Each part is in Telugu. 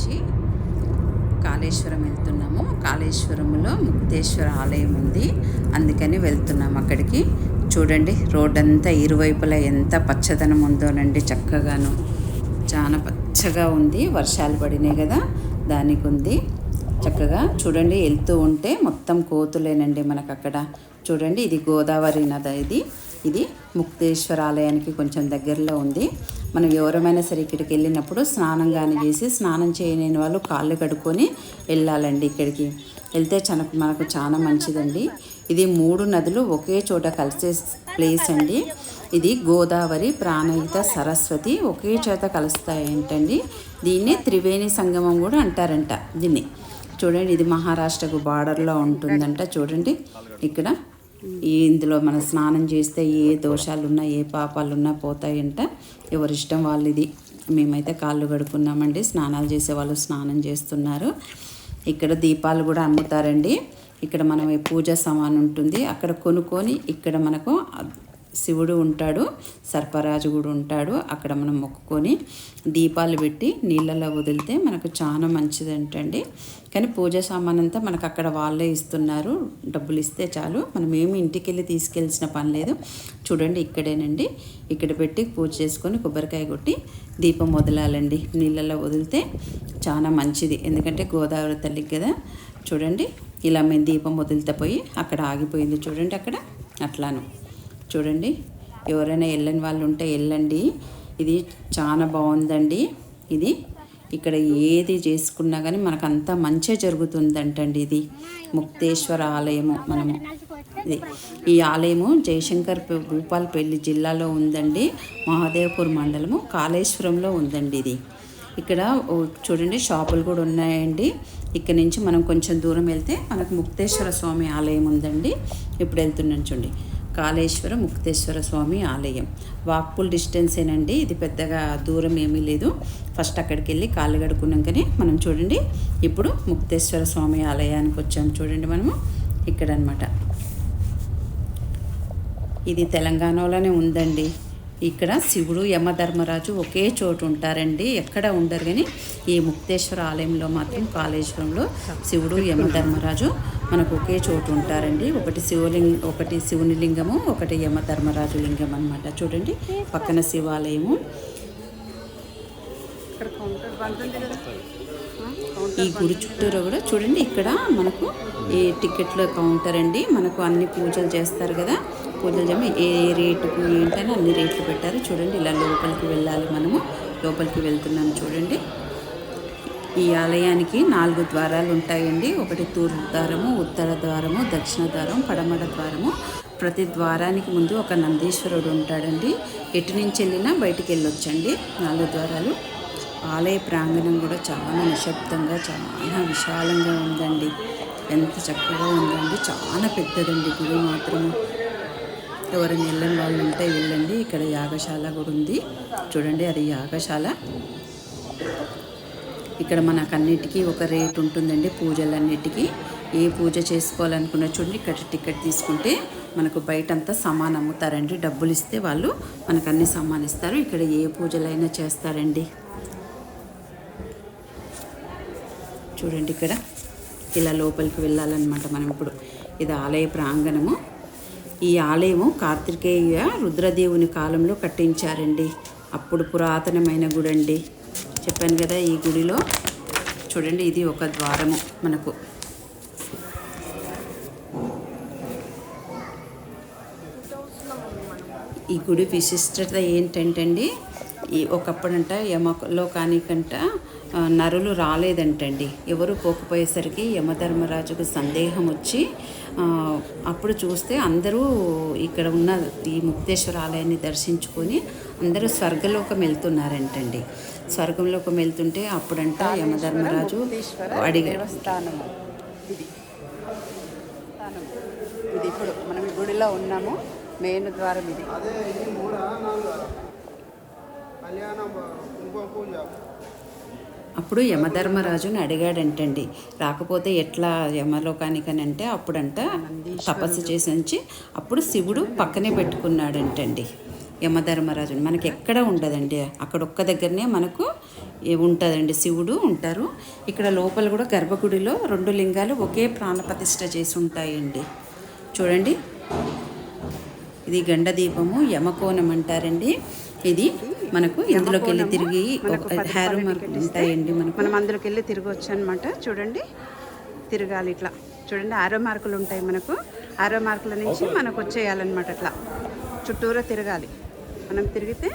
నుంచి కాళేశ్వరం వెళ్తున్నాము. కాళేశ్వరంలో ముక్తేశ్వర ఆలయం ఉంది. అందుకని వెళ్తున్నాము అక్కడికి. చూడండి రోడ్ అంతా ఇరువైపులా ఎంత పచ్చదనం ఉందోనండి చక్కగాను. చాలా పచ్చగా ఉంది. వర్షాలు పడినాయి కదా దానికి ఉంది. చక్కగా చూడండి వెళ్తూ ఉంటే మొత్తం కోతులేనండి మనకు అక్కడ చూడండి ఇది గోదావరి నద ఇది. ఇది ముక్తేశ్వర ఆలయానికి కొంచెం దగ్గరలో ఉంది. మనం ఎవరమైనా సరే ఇక్కడికి వెళ్ళినప్పుడు స్నానం కానీ చేసి స్నానం చేయలేని వాళ్ళు కాళ్ళు కడుక్కొని వెళ్ళాలండి ఇక్కడికి. వెళ్తే చాలా మనకు చాలా మంచిదండి. ఇది మూడు నదులు ఒకే చోట కలిసే ప్లేస్ అండి. ఇది గోదావరి ప్రాణహిత సరస్వతి ఒకే చోట కలుస్తాయంటండి దీన్ని త్రివేణి సంగమం కూడా అంటారంట దీన్ని. చూడండి ఇది మహారాష్ట్రకు బార్డర్లో ఉంటుందంట. చూడండి ఇక్కడ ఇందులో మనం స్నానం చేస్తే ఏ దోషాలున్నా ఏ పాపాలున్నా పోతాయంట. ఎవరిష్టం వాళ్ళది. మేమైతే కాళ్ళు కడుక్కున్నామండి. స్నానాలు చేసే వాళ్ళు స్నానం చేస్తున్నారు. ఇక్కడ దీపాలు కూడా అమ్ముతారండి. ఇక్కడ మనం పూజ సామాన్ ఉంటుంది. అక్కడ కొనుక్కొని ఇక్కడ మనకు శివుడు ఉంటాడు సర్పరాజు కూడా ఉంటాడు. అక్కడ మనం మొక్కుకొని దీపాలు పెట్టి నీళ్ళలో వదిలితే మనకు చాలా మంచిది ఏంటండి కానీ పూజ సామాన్ అంతా మనకు అక్కడ వాళ్ళే ఇస్తున్నారు. డబ్బులు ఇస్తే చాలు. మనం ఏమి ఇంటికి వెళ్ళి తీసుకెళ్ళిన పని లేదు. చూడండి ఇక్కడేనండి. ఇక్కడ పెట్టి పూజ చేసుకొని కొబ్బరికాయ కొట్టి దీపం వదలాలండి నీళ్ళలో వదిలితే చాలా మంచిది. ఎందుకంటే గోదావరి తల్లికి కదా. చూడండి ఇలా మేము దీపం వదిలితే పోయి అక్కడ ఆగిపోయింది. చూడండి అక్కడ. అట్లాను. చూడండి. ఎవరైనా వెళ్ళని వాళ్ళు ఉంటే వెళ్ళండి ఇది చాలా బాగుందండి. ఇది ఇక్కడ ఏది చేసుకున్నా కానీ మనకంతా మంచి జరుగుతుందంటండి ఇది. ముక్తేశ్వర ఆలయము మనము. ఇది ఈ ఆలయము జయశంకర్ భూపాలపల్లి జిల్లాలో ఉందండి. మహాదేవ్పూర్ మండలము కాళేశ్వరంలో ఉందండి ఇది. ఇక్కడ చూడండి షాపులు కూడా ఉన్నాయండి. ఇక్కడ నుంచి మనం కొంచెం దూరం వెళ్తే మనకు ముక్తేశ్వర స్వామి ఆలయం ఉందండి. ఇప్పుడు వెళ్తున్నాను చూడండి. కాళేశ్వర ముక్తేశ్వర స్వామి ఆలయం. వాక్పుల్ డిస్టెన్సేనండి ఇది పెద్దగా దూరం ఏమీ లేదు. ఫస్ట్ అక్కడికి వెళ్ళి కాళ్ళు కడుక్కున్నాకనే మనం చూడండి. ఇప్పుడు ముక్తేశ్వర స్వామి ఆలయానికి వచ్చాం చూడండి మనము. ఇక్కడ అనమాట ఇది తెలంగాణలోనే ఉందండి. ఇక్కడ శివుడు యమధర్మరాజు ఒకే చోటు ఉంటారండి. ఎక్కడ ఉండరు కానీ ఈ ముక్తేశ్వర ఆలయంలో మాత్రం కాళేశ్వరంలో శివుడు యమధర్మరాజు మనకు ఒకే చోటు ఉంటారండి. ఒకటి శివలింగ ఒకటి శివుని లింగము ఒకటి యమధర్మరాజు లింగం అన్నమాట. చూడండి పక్కన శివాలయము. ఈ గుడి చుట్టూరు కూడా చూడండి ఇక్కడ మనకు ఈ టికెట్ల కౌంటర్ అండి. మనకు అన్ని పూజలు చేస్తారు కదా. పూజలు జమ్మి ఏ రేటుకు ఏంటని అన్ని రేట్లు పెట్టారు. చూడండి ఇలా లోపలికి వెళ్ళాలి మనము. లోపలికి వెళ్తున్నాం చూడండి. ఈ ఆలయానికి నాలుగు ద్వారాలు ఉంటాయండి. ఒకటి తూర్పు ద్వారము ఉత్తర ద్వారము దక్షిణ ద్వారం పడమడ ద్వారము. ప్రతి ద్వారానికి ముందు ఒక నందీశ్వరుడు ఉంటాడండి. ఎటు నుంచి వెళ్ళినా బయటికి వెళ్ళొచ్చండి. నాలుగు ద్వారాలు. ఆలయ ప్రాంగణం కూడా చాలా నిశ్శబ్దంగా చాలా విశాలంగా ఉందండి. ఎంత చక్కగా ఉందండి. చాలా పెద్దదండి గుడి మాత్రము. ఎవరైనా వెళ్ళని వాళ్ళు ఉంటే వెళ్ళండి. ఇక్కడ యాగశాల కూడా ఉంది. చూడండి అది యాగశాల. ఇక్కడ మనకు అన్నిటికీ ఒక రేట్ ఉంటుందండి పూజలన్నిటికీ. ఏ పూజ చేసుకోవాలనుకున్న చూడండి ఇక్కడ టికెట్ తీసుకుంటే మనకు బయట అంతా అమ్ముతారండి. డబ్బులు ఇస్తే వాళ్ళు మనకు అన్ని సమానిస్తారు ఇస్తారు. ఇక్కడ ఏ పూజలైనా చేస్తారండి. చూడండి ఇక్కడ. ఇలా లోపలికి వెళ్ళాలన్నమాట మనం ఇప్పుడు. ఇది ఆలయ ప్రాంగణము. ఈ ఆలయము కార్తికేయ రుద్రదేవుని కాలంలో కట్టించారండి. అప్పుడు పురాతనమైన గుడి అండి చెప్పాను కదా ఈ గుడిలో చూడండి ఇది ఒక ద్వారము మనకు. ఈ గుడి విశిష్టత ఏంటంటే అండి ఈ ఒకప్పుడంట యమలో కానికంట నరులు రాలేదంటండి. ఎవరు పోకపోయేసరికి యమధర్మరాజుకు సందేహం వచ్చి అప్పుడు చూస్తే అందరూ ఇక్కడ ఉన్న ఈ ముక్తేశ్వర ఆలయాన్ని దర్శించుకొని అందరూ స్వర్గలోకం వెళ్తున్నారంటండి. స్వర్గంలోకం వెళ్తుంటే అప్పుడంట యమధర్మరాజు దేవస్థానము ఇది. స్థానం. ఇది ఇప్పుడు మనం గుడిలో ఉన్నాము. మెయిన్ ద్వారం ఇది. అప్పుడు యమధర్మరాజుని అడిగాడంటండి. రాకపోతే ఎట్లా యమలోకానికని అంటే అప్పుడంట తపస్సు చేసి ఉంచి అప్పుడు శివుడు పక్కనే పెట్టుకున్నాడంటండి యమధర్మరాజుని. మనకి ఎక్కడ ఉండదండి? అక్కడ ఒక్క దగ్గరనే మనకు ఉంటుందండి? శివుడు ఉంటారు. ఇక్కడ లోపల కూడా గర్భగుడిలో రెండు లింగాలు ఒకే ప్రాణప్రతిష్ఠ చేసి ఉంటాయండి చూడండి. ఇది గండ దీపము యమకోణం అంటారండి. ఇది మనకు ఇందులోకి వెళ్ళి తిరిగి మనకు హ్యారో ఇస్తే ఉంటాయండి మనకు. మనం అందులోకి వెళ్ళి తిరగవచ్చు అనమాట చూడండి తిరగాలి ఇట్లా. చూడండి ఆరో మార్కులు ఉంటాయి మనకు. ఆరో మార్కుల నుంచి మనకు వచ్చేయాలన్నమాట అట్లా చుట్టూరా తిరగాలి. మనం తిరిగితే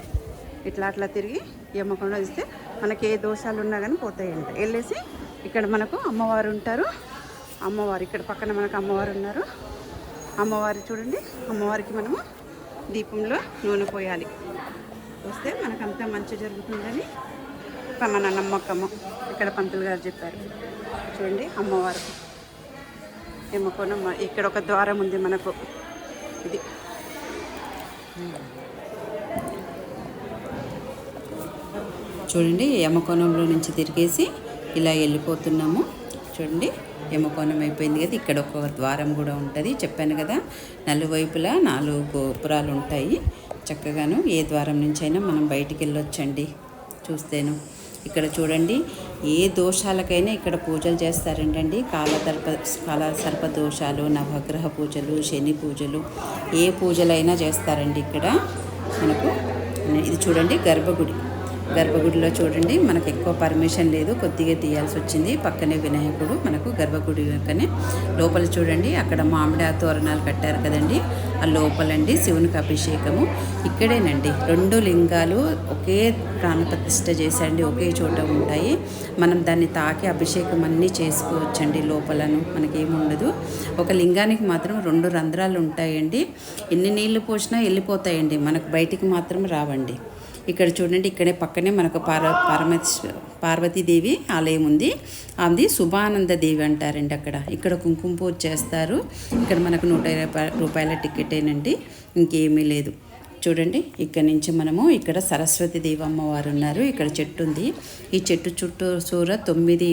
ఇట్లా అట్లా తిరిగి ఎమ్మకుండా ఇస్తే మనకి ఏ దోషాలు ఉన్నా కానీ పోతాయంట. వెళ్ళేసి ఇక్కడ మనకు అమ్మవారు ఉంటారు. అమ్మవారు ఇక్కడ పక్కన మనకు అమ్మవారు ఉన్నారు. అమ్మవారు చూడండి అమ్మవారికి మనము దీపంలో నూనె పోయాలి. వస్తే మనకంతా మంచి జరుగుతుందని మన నమ్మకము. ఇక్కడ పంతులు గారు చెప్పారు. చూడండి అమ్మవారు. ఎమ్మకోనమ్మ ఇక్కడ ఒక ద్వారం ఉంది మనకు. ఇది. చూడండి యమకోణంలో నుంచి తిరిగేసి ఇలా వెళ్ళిపోతున్నాము. చూడండి యమకోణం అయిపోయింది కదా. ఇక్కడ ఒక ద్వారం కూడా ఉంటుంది. చెప్పాను కదా నలువైపులా నాలుగు గోపురాలు ఉంటాయి. చక్కగాను ఏ ద్వారం నుంచైనా మనం బయటికి వెళ్ళొచ్చండి. చూస్తేను. ఇక్కడ చూడండి ఏ దోషాలకైనా ఇక్కడ పూజలు చేస్తారంటండి. కాలతర్ప కాల సర్ప దోషాలు నవగ్రహ పూజలు శని పూజలు ఏ పూజలైనా చేస్తారండి ఇక్కడ. మనకు ఇది చూడండి గర్భగుడి. గర్భగుడిలో చూడండి మనకు ఎక్కువ పర్మిషన్ లేదు కొద్దిగా తీయాల్సి వచ్చింది. పక్కనే వినాయకుడు మనకు గర్భగుడి పక్కనే. లోపల చూడండి అక్కడ మామిడి తోరణాలు కట్టారు కదండి. ఆ లోపలండి శివునికి అభిషేకము. ఇక్కడేనండి రెండు లింగాలు ఒకే ప్రాణప్రతిష్ఠ చేసండి ఒకే చోట ఉంటాయి. మనం దాన్ని తాకి అభిషేకం అన్నీ చేసుకోవచ్చండి లోపలను మనకేముండదు. ఒక లింగానికి మాత్రం రెండు రంధ్రాలు ఉంటాయండి. ఎన్ని నీళ్ళు పోసినా వెళ్ళిపోతాయండి మనకు బయటికి మాత్రం రావండి. ఇక్కడ చూడండి ఇక్కడే పక్కనే మనకు పార పార్వతీ పార్వతీదేవి ఆలయం ఉంది. అది శుభానంద దేవి అంటారండి అక్కడ. ఇక్కడ కుంకుమ పూజ చేస్తారు. ఇక్కడ మనకు నూట ఇరవై రూపాయల టికెటేనండి ఇంకేమీ లేదు. చూడండి ఇక్కడ నుంచి మనము ఇక్కడ సరస్వతి దేవి అమ్మవారు ఉన్నారు. ఇక్కడ చెట్టు ఉంది. ఈ చెట్టు చుట్టూ సూర తొమ్మిది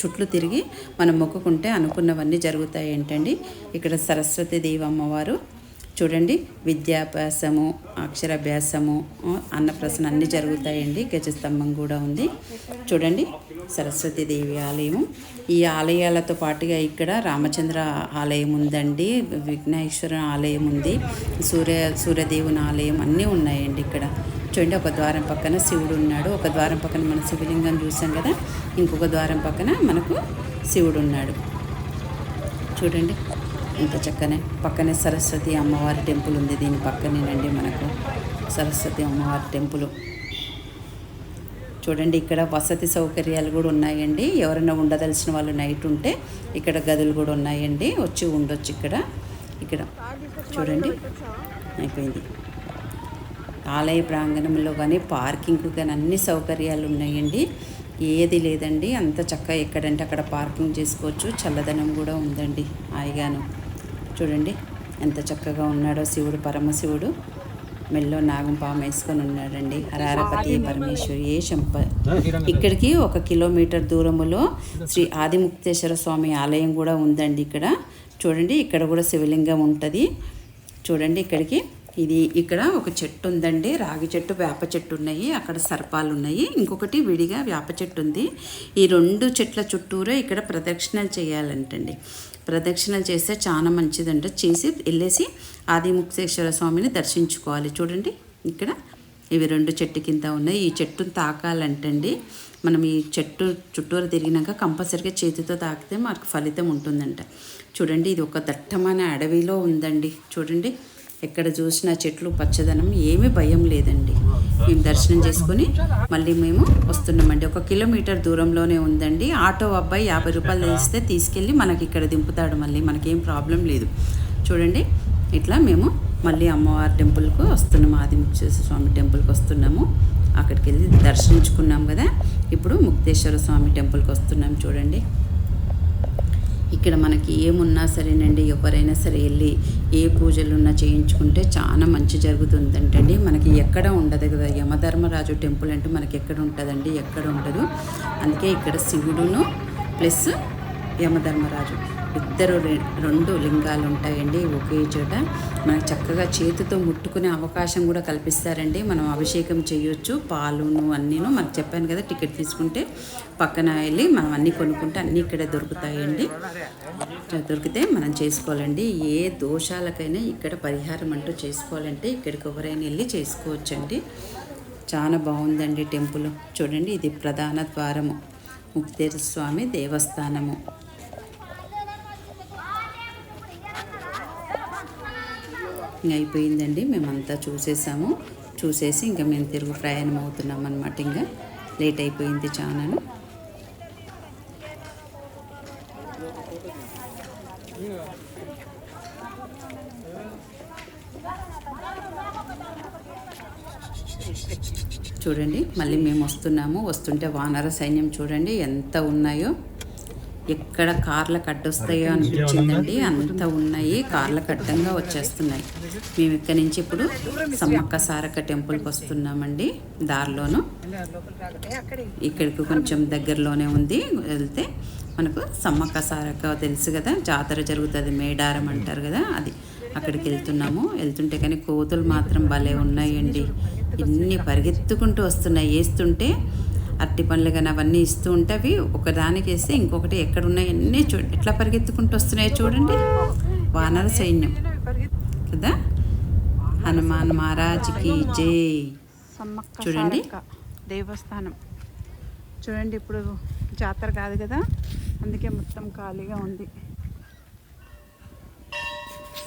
చుట్లు తిరిగి మనం మొక్కుకుంటే అనుకున్నవన్నీ జరుగుతాయి ఏంటండి ఇక్కడ సరస్వతి దేవి అమ్మవారు చూడండి విద్యాభ్యాసము అక్షరాభ్యాసము అన్నప్రసన అన్నీ జరుగుతాయండి. గజస్తంభం కూడా ఉంది. చూడండి సరస్వతి దేవి ఆలయం ఈ ఆలయాలతో పాటుగా ఇక్కడ రామచంద్ర ఆలయం ఉందండి విఘ్నేశ్వర ఆలయం ఉంది సూర్య సూర్యదేవుని ఆలయం అన్నీ ఉన్నాయండి ఇక్కడ. చూడండి ఒక ద్వారం పక్కన శివుడు ఉన్నాడు ఒక ద్వారం పక్కన మన శివలింగం చూసాం కదా ఇంకొక ద్వారం పక్కన మనకు శివుడు ఉన్నాడు. చూడండి. ఇంత చక్కనే పక్కనే సరస్వతి అమ్మవారి టెంపుల్ ఉంది. దీని పక్కనేనండి మనకు సరస్వతి అమ్మవారి టెంపుల్. చూడండి ఇక్కడ వసతి సౌకర్యాలు కూడా ఉన్నాయండి. ఎవరైనా ఉండదలిసిన వాళ్ళు నైట్ ఉంటే ఇక్కడ గదులు కూడా ఉన్నాయండి. వచ్చి ఉండొచ్చు ఇక్కడ. ఇక్కడ చూడండి. అయిపోయింది. ఆలయ ప్రాంగణంలో కానీ పార్కింగ్ కానీ అన్ని సౌకర్యాలు ఉన్నాయండి. ఏది లేదండి. అంత చక్కగా ఎక్కడంటే అక్కడ పార్కింగ్ చేసుకోవచ్చు. చల్లదనం కూడా ఉందండి. హాయిగాను. చూడండి. ఎంత చక్కగా ఉన్నాడో శివుడు పరమశివుడు. మెల్లో నాగం పాము వేసుకొని ఉన్నాడండి. హరారపతి పరమేశ్వరి ఏ శంప. ఇక్కడికి ఒక కిలోమీటర్ దూరములో శ్రీ ఆదిముక్తేశ్వర స్వామి ఆలయం కూడా ఉందండి ఇక్కడ. చూడండి ఇక్కడ కూడా శివలింగం ఉంటుంది. చూడండి ఇక్కడికి ఇది ఇక్కడ ఒక చెట్టు ఉందండి. రాగి చెట్టు వేప చెట్టు ఉన్నాయి. అక్కడ సర్పాలు ఉన్నాయి. ఇంకొకటి విడిగా వేప చెట్టు ఉంది. ఈ రెండు చెట్ల చుట్టూరే ఇక్కడ ప్రదక్షిణలు చేయాలంటండి. ప్రదక్షిణలు చేస్తే చాలా మంచిదంట. చేసి వెళ్ళేసి ఆదిముక్తేశ్వర స్వామిని దర్శించుకోవాలి. చూడండి ఇక్కడ ఇవి రెండు చెట్టు కింద ఉన్నాయి. ఈ చెట్టును తాకాలంటండి. మనం ఈ చెట్టు చుట్టూరు తిరిగినాక కంపల్సరిగా చేతితో తాకితే మాకు ఫలితం ఉంటుందంట. చూడండి ఇది ఒక దట్టమైన అడవిలో ఉందండి. చూడండి. ఎక్కడ చూసినా చెట్లు పచ్చదనం ఏమీ భయం లేదండి. మేము దర్శనం చేసుకొని మళ్ళీ మేము వస్తున్నామండి. ఒక కిలోమీటర్ దూరంలోనే ఉందండి. ఆటో అబ్బాయి యాభై రూపాయలు ఇస్తే తీసుకెళ్ళి మనకి ఇక్కడ దింపుతాడు మళ్ళీ. మనకేం ప్రాబ్లం లేదు. చూడండి ఇట్లా మేము మళ్ళీ అమ్మవారి టెంపుల్కు వస్తున్నాము ఆదిముక్తేశ్వర స్వామి టెంపుల్కి వస్తున్నాము. అక్కడికి వెళ్ళి దర్శించుకున్నాం కదా. ఇప్పుడు ముక్తేశ్వర స్వామి టెంపుల్కి వస్తున్నాం చూడండి. ఇక్కడ మనకి ఏమున్నా సరేనండి ఎవరైనా సరే వెళ్ళి ఏ పూజలున్నా చేయించుకుంటే చాలా మంచి జరుగుతుందంటండి. మనకి ఎక్కడ ఉండదు కదా యమధర్మరాజు టెంపుల్ అంటే మనకి ఎక్కడ ఉంటుందండి? ఎక్కడ ఉండదు. అందుకే ఇక్కడ శివుడును ప్లస్ యమధర్మరాజు. ఇద్దరు రెండు లింగాలు ఉంటాయండి ఒకే చోట. మనకు చక్కగా చేతితో ముట్టుకునే అవకాశం కూడా కల్పిస్తారండి. మనం అభిషేకం చేయొచ్చు పాలును అన్నీను. మనకు చెప్పాను కదా టికెట్ తీసుకుంటే పక్కన వెళ్ళి మనం అన్నీ కొనుక్కుంటే అన్నీ ఇక్కడే దొరుకుతాయండి. దొరికితే మనం చేసుకోవాలండి. ఏ దోషాలకైనా ఇక్కడ పరిహారం అంటూ చేసుకోవాలంటే ఇక్కడికి ఎవరైనా వెళ్ళి చేసుకోవచ్చండి. చాలా బాగుందండి టెంపుల్. చూడండి ఇది ప్రధాన ద్వారము. ముక్తేశ్వర స్వామి దేవస్థానము. ఇంక అయిపోయిందండి. మేమంతా చూసేసాము. చూసేసి ఇంకా మేము తిరుగు ప్రయాణం అవుతున్నాం అనమాట ఇంకా. లేట్ అయిపోయింది చాలాను చూడండి మళ్ళీ మేము వస్తున్నాము. వస్తుంటే వానర సైన్యం చూడండి ఎంత ఉన్నాయో. ఎక్కడ కార్ల కట్టొస్తాయో అనిపించిందండి అంత ఉన్నాయి. కార్ల కట్టంగా వచ్చేస్తున్నాయి. మేము ఇక్కడి నుంచి ఇప్పుడు సమ్మక్క సారక్క టెంపుల్కి వస్తున్నామండి దారిలోను. ఇక్కడికి కొంచెం దగ్గరలోనే ఉంది. వెళ్తే మనకు సమ్మక్క సారక్క తెలుసు కదా జాతర జరుగుతుంది మేడారం అంటారు కదా అది అక్కడికి వెళ్తున్నాము. వెళ్తుంటే కానీ కోతులు మాత్రం భలే ఉన్నాయండి. ఎన్ని పరిగెత్తుకుంటూ వస్తున్నాయి. వేస్తుంటే అరటి పండ్లు కానీ అవన్నీ ఇస్తూ ఉంటే అవి ఒకదానికి వేస్తే ఇంకొకటి ఎక్కడ ఉన్నాయి అన్నీ చూ ఎట్లా పరిగెత్తుకుంటూ వస్తున్నాయో చూడండి. వానర సైన్యం. కదా? హనుమాన్ మహారాజ్కి జై. సమ్మక్క చూడండి. దేవస్థానం. చూడండి ఇప్పుడు జాతర కాదు కదా? అందుకే మొత్తం ఖాళీగా ఉంది.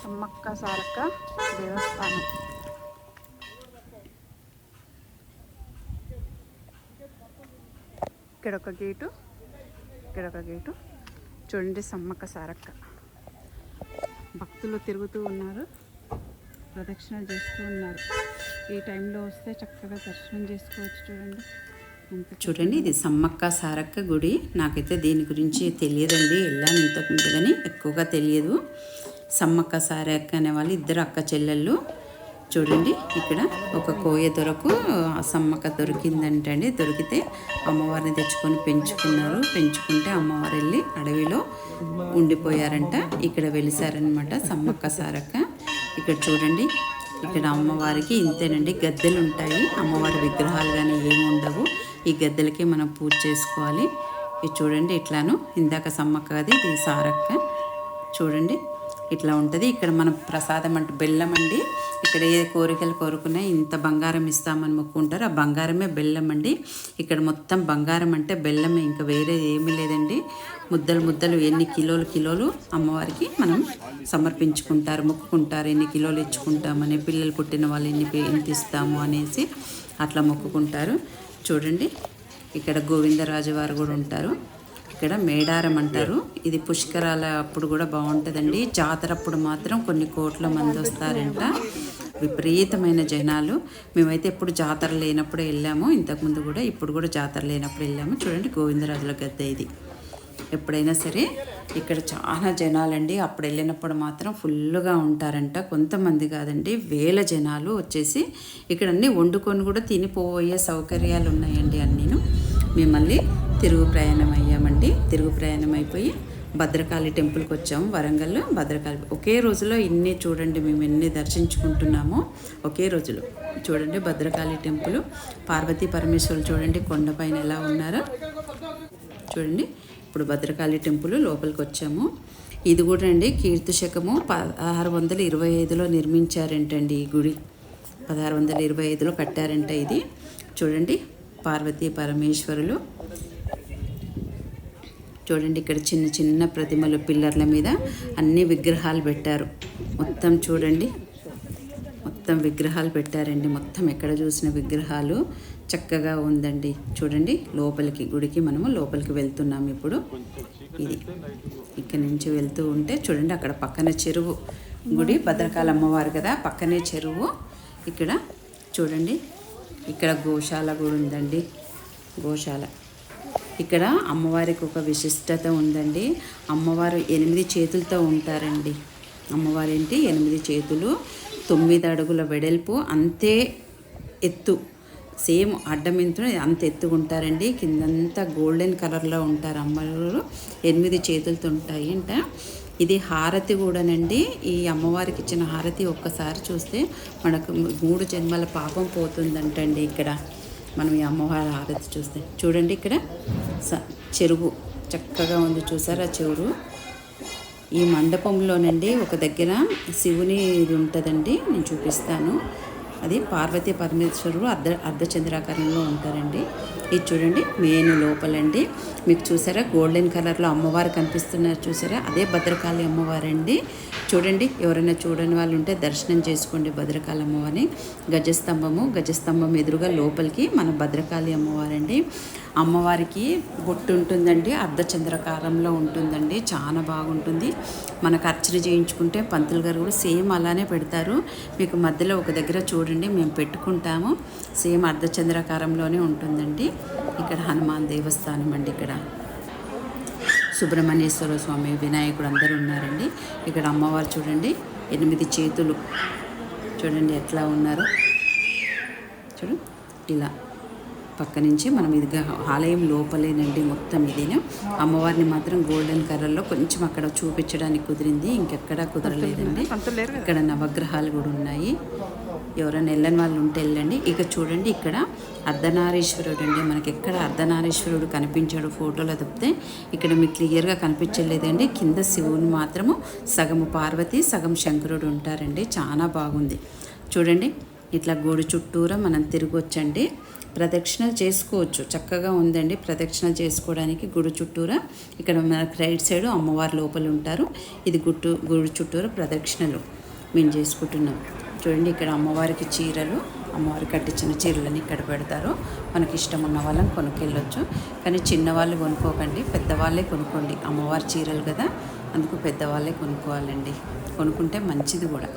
సమ్మక్క సారక్క దేవస్థానం. ఇక్కడ ఒక గేటు ఇక్కడ ఒక గేటు. చూడండి సమ్మక్క సారక్క. భక్తులు తిరుగుతూ ఉన్నారు ప్రదక్షిణలు చేస్తూ ఉన్నారు. ఈ టైంలో వస్తే చక్కగా దర్శనం చేసుకోవచ్చు చూడండి. చూడండి ఇది సమ్మక్క సారక్క గుడి. నాకైతే దీని గురించి తెలియదండి వెళ్ళాను ఇంతకుముందు కానీ ఎక్కువగా తెలియదు. సమ్మక్క సారక్క అనే వాళ్ళు ఇద్దరు అక్క చెల్లెళ్ళు. చూడండి ఇక్కడ ఒక కోయ దొరకు సమ్మక్క దొరికిందంటండి. దొరికితే అమ్మవారిని తెచ్చుకొని పెంచుకున్నారు. పెంచుకుంటే అమ్మవారు వెళ్ళి అడవిలో ఉండిపోయారంట. ఇక్కడ వెలిసారనమాట సమ్మక్క సారక్క. ఇక్కడ చూడండి ఇక్కడ అమ్మవారికి ఇంతేనండి గద్దెలు ఉంటాయి అమ్మవారి విగ్రహాలు కానీ ఏమి ఉండవు. ఈ గద్దెలకే మనం పూజ చేసుకోవాలి. ఇది చూడండి ఇట్లాను. ఇందాక సమ్మక్క అది ఇది సారక్క. చూడండి ఇట్లా ఉంటుంది. ఇక్కడ మనం ప్రసాదం అంటే బెల్లం అండి. ఇక్కడ ఏ కోరికలు కోరుకున్నా ఇంత బంగారం ఇస్తామని మొక్కుంటారు. ఆ బంగారమే బెల్లం అండి. ఇక్కడ మొత్తం బంగారం అంటే బెల్లమే ఇంకా వేరే ఏమీ లేదండి. ముద్దలు ముద్దలు ఎన్ని కిలోలు కిలోలు అమ్మవారికి మనం సమర్పించుకుంటారు మొక్కుకుంటారు. ఎన్ని కిలోలు ఇచ్చుకుంటామని పిల్లలు పుట్టిన వాళ్ళు ఎన్ని ఎంత ఇస్తాము అనేసి అట్లా మొక్కుకుంటారు. చూడండి ఇక్కడ గోవిందరాజు వారు కూడా ఉంటారు. ఇక్కడ మేడారం అంటారు. ఇది పుష్కరాల అప్పుడు కూడా బాగుంటుందండి. జాతర అప్పుడు మాత్రం కొన్ని కోట్ల మంది వస్తారంట. విపరీతమైన జనాలు. మేమైతే ఎప్పుడు జాతర లేనప్పుడే వెళ్ళాము. ఇంతకుముందు కూడా ఇప్పుడు కూడా జాతర లేనప్పుడు వెళ్ళాము. చూడండి గోవిందరాజుల గద్దె ఇది. ఎప్పుడైనా సరే ఇక్కడ చాలా జనాలండి. అప్పుడు వెళ్ళినప్పుడు మాత్రం ఫుల్గా ఉంటారంట. కొంతమంది కాదండి వేల జనాలు వచ్చేసి ఇక్కడ అన్నీ వండుకొని కూడా తినిపోయే సౌకర్యాలు ఉన్నాయండి అన్నీను. మేము మళ్ళీ తిరుగు ప్రయాణం అయ్యామండి. తిరుగు ప్రయాణం అయిపోయి భద్రకాళి టెంపుల్కి వచ్చాము వరంగల్లో భద్రకాళి. ఒకే రోజులో ఇన్ని చూడండి మేము ఎన్ని దర్శించుకుంటున్నామో ఒకే రోజులో. చూడండి భద్రకాళి టెంపుల్ పార్వతీ పరమేశ్వరులు చూడండి కొండపైన ఎలా ఉన్నారో. చూడండి ఇప్పుడు భద్రకాళి టెంపుల్ లోపలికి వచ్చాము. ఇది కూడా అండి కీర్తి శకము పదహారు వందల ఇరవై ఐదులో నిర్మించారంటండి ఈ గుడి. పదహారు వందల ఇరవై ఐదులో కట్టారంట ఇది. చూడండి పార్వతీ పరమేశ్వరులు చూడండి ఇక్కడ చిన్న చిన్న ప్రతిమలు పిల్లర్ల మీద అన్ని విగ్రహాలు పెట్టారు. మొత్తం చూడండి మొత్తం విగ్రహాలు పెట్టారండి. మొత్తం ఎక్కడ చూసిన విగ్రహాలు చక్కగా ఉందండి. చూడండి లోపలికి గుడికి మనము లోపలికి వెళ్తున్నాము ఇప్పుడు. ఇది ఇక్కడ నుంచి వెళ్తూ ఉంటే చూడండి అక్కడ పక్కన చెరువు గుడి భద్రకాళ అమ్మవారు కదా పక్కనే చెరువు. ఇక్కడ చూడండి ఇక్కడ గోశాల కూడా ఉందండి. గోశాల. ఇక్కడ అమ్మవారికి ఒక విశిష్టత ఉందండి. అమ్మవారు ఎనిమిది చేతులతో ఉంటారండి. అమ్మవారు ఏంటి ఎనిమిది చేతులు తొమ్మిది అడుగుల వెడల్పు అంతే ఎత్తు. సేమ్ అడ్డమింతో అంత ఎత్తుకుంటారండి కిందంతా గోల్డెన్ కలర్లో ఉంటారు అమ్మవారు. ఎనిమిది చేతులతో ఉంటాయి అంట. ఇది హారతి కూడానండి. ఈ అమ్మవారికి ఇచ్చిన హారతి ఒక్కసారి చూస్తే మనకు మూడు జన్మల పాపం పోతుందంటండి ఇక్కడ. మనం ఈ అమ్మవారి హారతి చూస్తే. చూడండి ఇక్కడ. చెరువు చక్కగా ఉంది చూసారా చెరువు? ఈ మండపంలోనండి ఒక దగ్గర శివుని ఇది ఉంటుందండి నేను చూపిస్తాను. అది పార్వతీ పరమేశ్వరుడు అర్ధ అర్ధచంద్రాకారంలో ఉంటారండి. ఇది చూడండి మేను లోపలండి. మీకు చూసారా గోల్డెన్ కలర్లో అమ్మవారు కనిపిస్తున్నారు చూసారా? అదే భద్రకాళి అమ్మవారండి. చూడండి ఎవరైనా చూడని వాళ్ళు ఉంటే దర్శనం చేసుకోండి భద్రకాళి అమ్మవారిని. గజస్తంభము గజస్తంభం ఎదురుగా లోపలికి మన భద్రకాళి అమ్మవారండి. అమ్మవారికి బొట్టు ఉంటుందండి అర్ధచంద్రకారంలో ఉంటుందండి చాలా బాగుంటుంది. మనకు అర్చన చేయించుకుంటే పంతులు గారు కూడా సేమ్ అలానే పెడతారు. మీకు మధ్యలో ఒక దగ్గర చూడండి మేము పెట్టుకుంటాము. సేమ్ అర్ధచంద్రకారంలోనే ఉంటుందండి. ఇక్కడ హనుమాన్ దేవస్థానం అండి ఇక్కడ. సుబ్రహ్మణ్యేశ్వర స్వామి వినాయకుడు అందరూ ఉన్నారండి. ఇక్కడ అమ్మవారు చూడండి ఎనిమిది చేతులు. చూడండి ఎట్లా ఉన్నారు. చూడు ఇలా. పక్క నుంచి మనం ఇది ఆలయం లోపలేనండి మొత్తం ఇదేనా అమ్మవారిని మాత్రం గోల్డెన్ కలర్లో కొంచెం అక్కడ చూపించడానికి కుదిరింది. ఇంకెక్కడా కుదరలేదండి. ఇక్కడ నవగ్రహాలు కూడా ఉన్నాయి. ఎవరైనా వెళ్ళని వాళ్ళు ఉంటే వెళ్ళండి. ఇక చూడండి ఇక్కడ అర్ధనారీశ్వరుడు అండి. మనకి ఎక్కడ అర్ధనారీశ్వరుడు కనిపించాడు ఫోటోలో తప్పితే ఇక్కడ మీకు క్లియర్గా కనిపించలేదండి. కింద శివుని మాత్రము సగము పార్వతి సగం శంకరుడు ఉంటారండి. చాలా బాగుంది. చూడండి ఇట్లా గుడి చుట్టూరా మనం తిరగొచ్చండి. ప్రదక్షిణలు చేసుకోవచ్చు. చక్కగా ఉందండి. ప్రదక్షిణలు చేసుకోవడానికి గుడి చుట్టూరా ఇక్కడ మనకు రైట్ సైడ్ అమ్మవారి లోపల ఉంటారు. ఇది గుట్టు గుడి చుట్టూరా ప్రదక్షిణలు మేము చేసుకుంటున్నాం. చూడండి ఇక్కడ అమ్మవారికి చీరలు అమ్మవారు కట్టించిన చీరలని ఇక్కడ పెడతారు. మనకి ఇష్టం ఉన్న వాళ్ళని కొనుక్కెళ్ళొచ్చు. కానీ చిన్నవాళ్ళు కొనుక్కోకండి. పెద్దవాళ్ళే కొనుక్కోండి. అమ్మవారి చీరలు కదా. అందుకు పెద్దవాళ్ళే కొనుక్కోవాలండి. కొనుక్కుంటే మంచిది కూడా.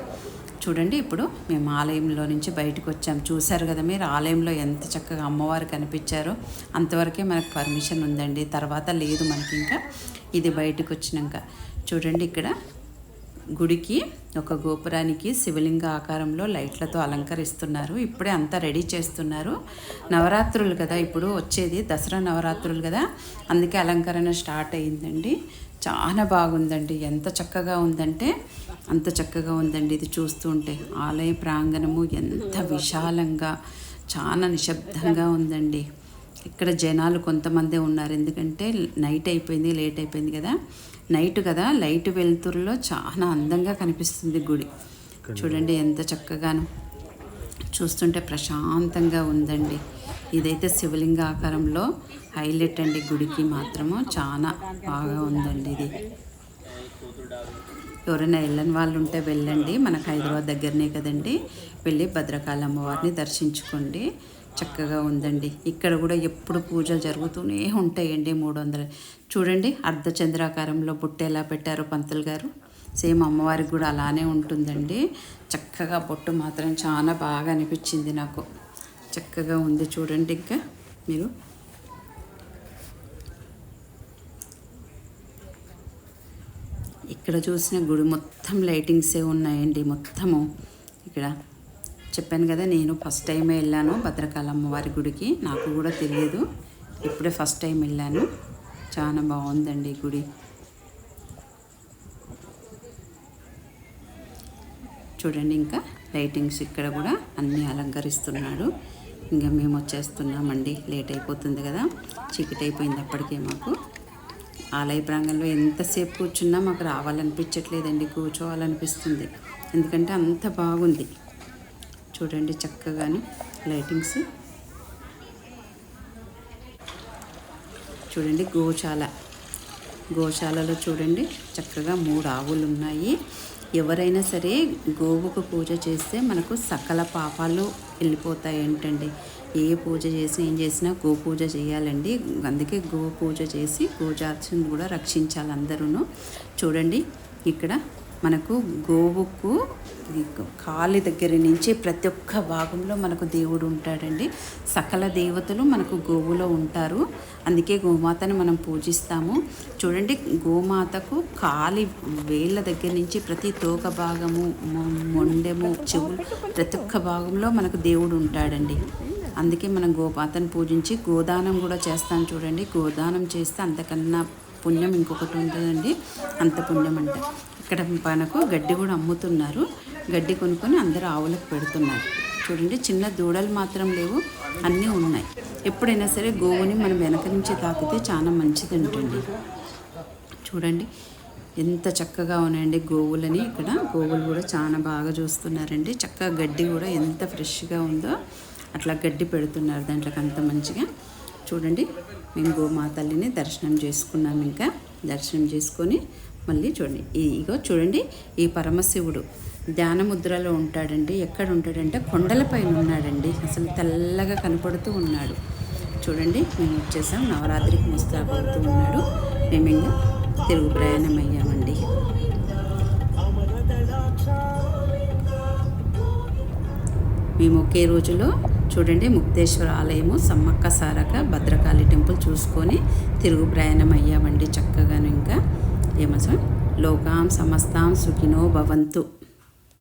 చూడండి ఇప్పుడు మేము ఆలయంలో నుంచి బయటకు వచ్చాం. చూశారు కదా మీరు ఆలయంలో ఎంత చక్కగా అమ్మవారు కనిపించారో. అంతవరకే మనకు పర్మిషన్ ఉందండి. తర్వాత లేదు మనకి ఇంకా ఇది బయటకు వచ్చినాక. చూడండి ఇక్కడ గుడికి ఒక గోపురానికి శివలింగ ఆకారంలో లైట్లతో అలంకరిస్తున్నారు. ఇప్పుడే అంతా రెడీ చేస్తున్నారు. నవరాత్రులు కదా ఇప్పుడు వచ్చేది దసరా నవరాత్రులు కదా. అందుకే అలంకరణ స్టార్ట్ అయిందండి. చాలా బాగుందండి. ఎంత చక్కగా ఉందంటే అంత చక్కగా ఉందండి ఇది చూస్తూ ఉంటే ఆలయ ప్రాంగణము ఎంత విశాలంగా చాలా నిశ్శబ్దంగా ఉందండి. ఇక్కడ జనాలు కొంతమందే ఉన్నారు. ఎందుకంటే నైట్ అయిపోయింది లేట్ అయిపోయింది కదా. నైట్ కదా లైట్ వెలుతురులో చాలా అందంగా కనిపిస్తుంది గుడి. చూడండి ఎంత చక్కగాను. చూస్తుంటే ప్రశాంతంగా ఉందండి. ఇదైతే శివలింగ ఆకారంలో హైలైట్ అండి గుడికి మాత్రము. చాలా బాగా ఉందండి ఇది. ఎవరైనా వెళ్ళని వాళ్ళు ఉంటే వెళ్ళండి. మనకు హైదరాబాద్ దగ్గరనే కదండి. వెళ్ళి భద్రకాళి అమ్మవారిని దర్శించుకోండి. చక్కగా ఉందండి. ఇక్కడ కూడా ఎప్పుడు పూజలు జరుగుతూనే ఉంటాయండి మూడు వందలు చూడండి అర్ధచంద్రాకారంలో బుట్ట ఎలా పెట్టారో పంతులు గారు. సేమ్ అమ్మవారికి కూడా అలానే ఉంటుందండి. చక్కగా బొట్టు మాత్రం చాలా బాగా అనిపించింది నాకు. చక్కగా ఉంది చూడండి ఇంకా మీరు. ఇక్కడ చూసిన గుడి మొత్తం లైటింగ్సే ఉన్నాయండి మొత్తము. ఇక్కడ చెప్పాను కదా నేను ఫస్ట్ టైం వెళ్ళాను భద్రకాళమ్మ అమ్మవారి గుడికి. నాకు కూడా తెలియదు. ఇప్పుడే ఫస్ట్ టైం వెళ్ళాను. చాలా బాగుందండి గుడి. చూడండి ఇంకా లైటింగ్స్ ఇక్కడ కూడా అన్నీ అలంకరిస్తున్నాడు. ఇంకా మేము వచ్చేస్తున్నామండి. లేట్ అయిపోతుంది కదా. చీకటి అయిపోయింది అప్పటికే మాకు. ఆలయ ప్రాంగణంలో ఎంతసేపు కూర్చున్నా మాకు రావాలనిపించట్లేదండి. కూర్చోవాలనిపిస్తుంది. ఎందుకంటే అంత బాగుంది. చూడండి చక్కగాను లైటింగ్స్. చూడండి గోశాల. గోశాలలో చూడండి చక్కగా మూడు ఆవులు ఉన్నాయి ఎవరైనా సరే గోవుకు పూజ చేస్తే మనకు సకల పాపాలు వెళ్ళిపోతాయి ఏంటండి? ఏ పూజ చేసినా ఏం చేసినా గో పూజ చేయాలండి. అందుకే గో పూజ చేసి గోజాతిని కూడా రక్షించాలి అందరూ చూడండి ఇక్కడ మనకు గోవుకు కాలి దగ్గర నుంచి ప్రతి ఒక్క భాగంలో మనకు దేవుడు ఉంటాడండి. సకల దేవతలు మనకు గోవులో ఉంటారు. అందుకే గోమాతను మనం పూజిస్తాము. చూడండి గోమాతకు కాలి వేళ్ళ దగ్గర నుంచి ప్రతి తోక భాగము మొండెము చెవులు ప్రతి ఒక్క భాగంలో మనకు దేవుడు ఉంటాడండి. అందుకే మనం గోమాతను పూజించి గోదానం కూడా చేస్తాం చూడండి. గోదానం చేస్తే అంతకన్నా పుణ్యం ఇంకొకటి ఉంటుందండి. అంత పుణ్యం అంట ఇక్కడ మనకు గడ్డి కూడా అమ్ముతున్నారు. గడ్డి కొనుక్కొని అందరూ ఆవులకు పెడుతున్నారు. చూడండి చిన్న దూడలు మాత్రం లేవు అన్నీ ఉన్నాయి. ఎప్పుడైనా సరే గోవుని మనం వెనక నుంచి తాకితే చాలా మంచిది ఉంటుంది చూడండి ఎంత చక్కగా ఉన్నాయండి గోవులని ఇక్కడ. గోవులు కూడా చాలా బాగా చూస్తున్నారండి. చక్కగా గడ్డి కూడా ఎంత ఫ్రెష్గా ఉందో అట్లా గడ్డి పెడుతున్నారు దాంట్లోకి అంత మంచిగా. చూడండి మేము గోమాతల్లిని దర్శనం చేసుకున్నాం ఇంకా. దర్శనం చేసుకొని మళ్ళీ చూడండి. ఇదిగో ఇగో చూడండి ఈ పరమశివుడు ధ్యాన ముద్రలో ఉంటాడండి. ఎక్కడ ఉంటాడంటే కొండలపైన ఉన్నాడండి. అసలు తెల్లగా కనపడుతూ ఉన్నాడు. చూడండి మేము వచ్చేసాం నవరాత్రికి ముస్తాబవుతూ ఉన్నాడు. మేము ఇంకా తిరుగు ప్రయాణం అయ్యామండి. మేము ఒకే రోజులో చూడండి ముక్తేశ్వర ఆలయము సమ్మక్క సారక భద్రకాళి టెంపుల్ చూసుకొని తిరుగు ప్రయాణం అయ్యామండి చక్కగాను ఇంకా. एवं च। लोकां समस्तां सुखिनो भवन्तु।